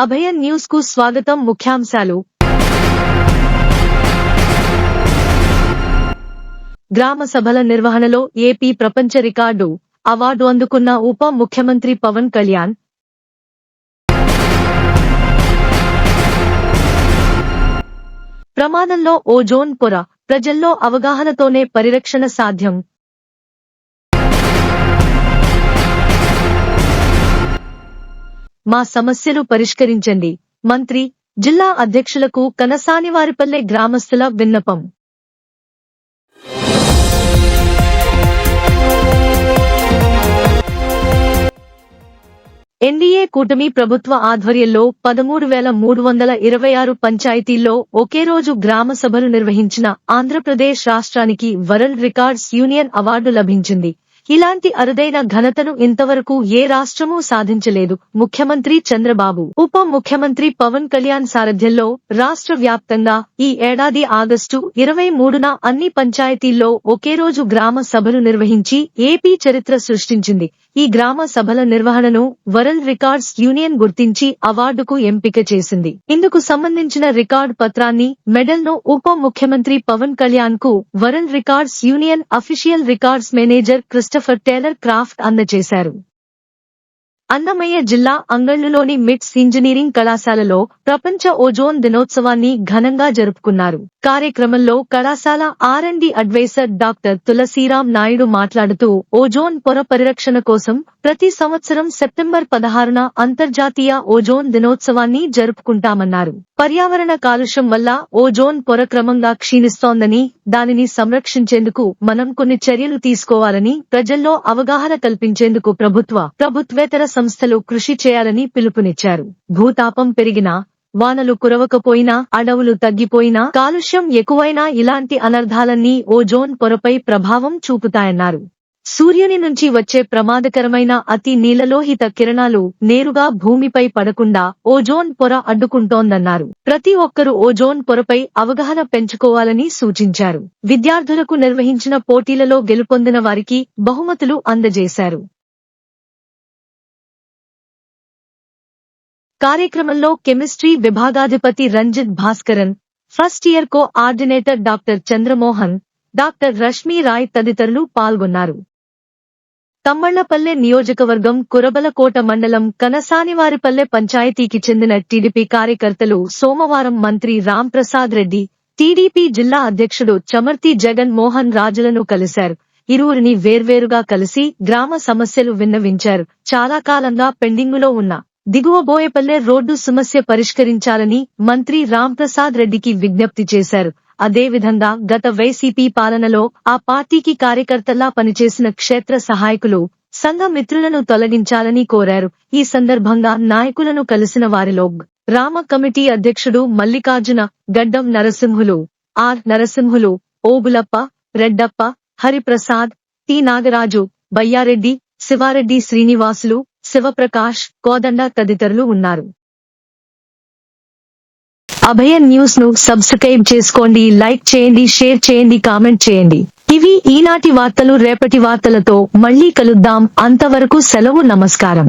అభయ న్యూస్కు స్వాగతం ముఖ్యాంశాలు. గ్రామ సభల నిర్వహణలో ఏపీ ప్రపంచ రికార్డు అవార్డు అందుకున్న ఉప ముఖ్యమంత్రి పవన్ కళ్యాణ్. ప్రమాదంలో ఓజోన్ పొర ప్రజల్లో అవగాహనతోనే పరిరక్షణ సాధ్యం. మా సమస్యలు పరిష్కరించండి. మంత్రి జిల్లా అధ్యక్షులకు కనసానివారిపల్లె గ్రామస్తుల విన్నపం. ఎన్డీఏ కూటమి ప్రభుత్వ ఆధ్వర్యంలో పదమూడు వేల మూడు వందల ఇరవై ఆరు పంచాయతీల్లో ఒకే రోజు గ్రామ సభలు నిర్వహించిన ఆంధ్రప్రదేశ్ రాష్ట్రానికి వరల్డ్ రికార్డ్స్ యూనియన్ అవార్డు లభించింది. ఇలాంటి అరుదైన ఘనతను ఇంతవరకు ఏ రాష్ట్రమూ సాధించలేదు. ముఖ్యమంత్రి చంద్రబాబు. ఉప ముఖ్యమంత్రి పవన్ కళ్యాణ్ సారథ్యంలో రాష్ట్ర వ్యాప్తంగా ఈ ఏడాది ఆగస్టు ఇరవై మూడున అన్ని పంచాయతీల్లో ఒకే రోజు గ్రామ సభలు నిర్వహించి ఏపీ చరిత్ర సృష్టించింది. ఈ గ్రామ సభల నిర్వహణను వరల్డ్ రికార్డ్స్ యూనియన్ గుర్తించి అవార్డుకు ఎంపిక చేసింది. ఇందుకు సంబంధించిన రికార్డ్ పత్రాన్ని మెడల్ను ఉప ముఖ్యమంత్రి పవన్ కళ్యాణ్కు world records union official records manager Christopher Taylor craft అందజేశారు. అన్నమయ్య జిల్లా అంగళ్ళులోని మిట్స్ ఇంజనీరింగ్ కళాశాలలో ప్రపంచ ఓజోన్ దినోత్సవాన్ని ఘనంగా జరుపుకున్నారు. కార్యక్రమంలో కళాశాల R and advisor doctor Tulasiram Naidu మాట్లాడుతూ ఓజోన్ పొర పరిరక్షణ కోసం ప్రతి సంవత్సరం సెప్టెంబర్ పదహారున అంతర్జాతీయ ఓజోన్ దినోత్సవాన్ని జరుపుకుంటామన్నారు. పర్యావరణ కాలుష్యం వల్ల ఓజోన్ పొర క్రమంగా క్షీణిస్తోందని దానిని సంరక్షించేందుకు మనం కొన్ని చర్యలు తీసుకోవాలని ప్రజల్లో అవగాహన కల్పించేందుకు ప్రభుత్వ ప్రభుత్వేతర సంస్థలు కృషి చేయాలని పిలుపునిచ్చారు. భూతాపం పెరిగినా వానలు కురవకపోయినా అడవులు తగ్గిపోయినా కాలుష్యం ఎక్కువైనా ఇలాంటి అనర్థాలన్నీ ఓజోన్ పొరపై ప్రభావం చూపుతాయన్నారు. సూర్యుని నుంచి వచ్చే ప్రమాదకరమైన అతి నీలలోహిత కిరణాలు నేరుగా భూమిపై పడకుండా ఓజోన్ పొర అడ్డుకుంటోందన్నారు. ప్రతి ఒక్కరూ ఓజోన్ పొరపై అవగాహన పెంచుకోవాలని సూచించారు. విద్యార్థులకు నిర్వహించిన పోటీలలో గెలుపొందిన వారికి బహుమతులు అందజేశారు. కార్యక్రమంలో chemistry విభాగాధిపతి Ranjith Bhaskaran first year coordinator doctor Chandramohan doctor Rashmi Roy తదితరులు పాల్గొన్నారు. తమ్మళ్ళపల్లె నియోజకవర్గం కురబలకోట మండలం కనసానివారిపల్లె పంచాయతీకి చెందిన టీడీపీ కార్యకర్తలు సోమవారం మంత్రి రాంప్రసాద్ రెడ్డి టీడీపీ జిల్లా అధ్యక్షుడు చమర్తి జగన్ మోహన్ రాజులను కలిశారు. ఇరువురిని వేర్వేరుగా కలిసి గ్రామ సమస్యలు విన్నవించారు. చాలా కాలంగా పెండింగులో ఉన్న దిగువ బోయపల్లె రోడ్డు సమస్య పరిష్కరించాలని మంత్రి రాంప్రసాద్ రెడ్డికి విజ్ఞప్తి చేశారు. అదేవిధంగా గత వైసీపీ పాలనలో ఆ పార్టీకి కార్యకర్తల్లా పనిచేసిన క్షేత్ర సహాయకులు సంఘ మిత్రులను తొలగించాలని కోరారు. ఈ సందర్భంగా నాయకులను కలిసిన వారిలో రామ కమిటీ అధ్యక్షుడు మల్లికార్జున గడ్డం నరసింహులు ఆర్ నరసింహులు ఓబులప్ప రెడ్డప్ప హరిప్రసాద్ టి నాగరాజు బయ్యారెడ్డి శివారెడ్డి శ్రీనివాసులు శివప్రకాష్ కోదండ తదితరులు ఉన్నారు. అభయ న్యూస్ను సబ్స్క్రైబ్ చేసుకోండి లైక్ చేయండి షేర్ చేయండి కామెంట్ చేయండి. ఇవి ఈనాటి వార్తలు రేపటి వార్తలతో మళ్ళీ కలుద్దాం. అంతవరకు సెలవు నమస్కారం.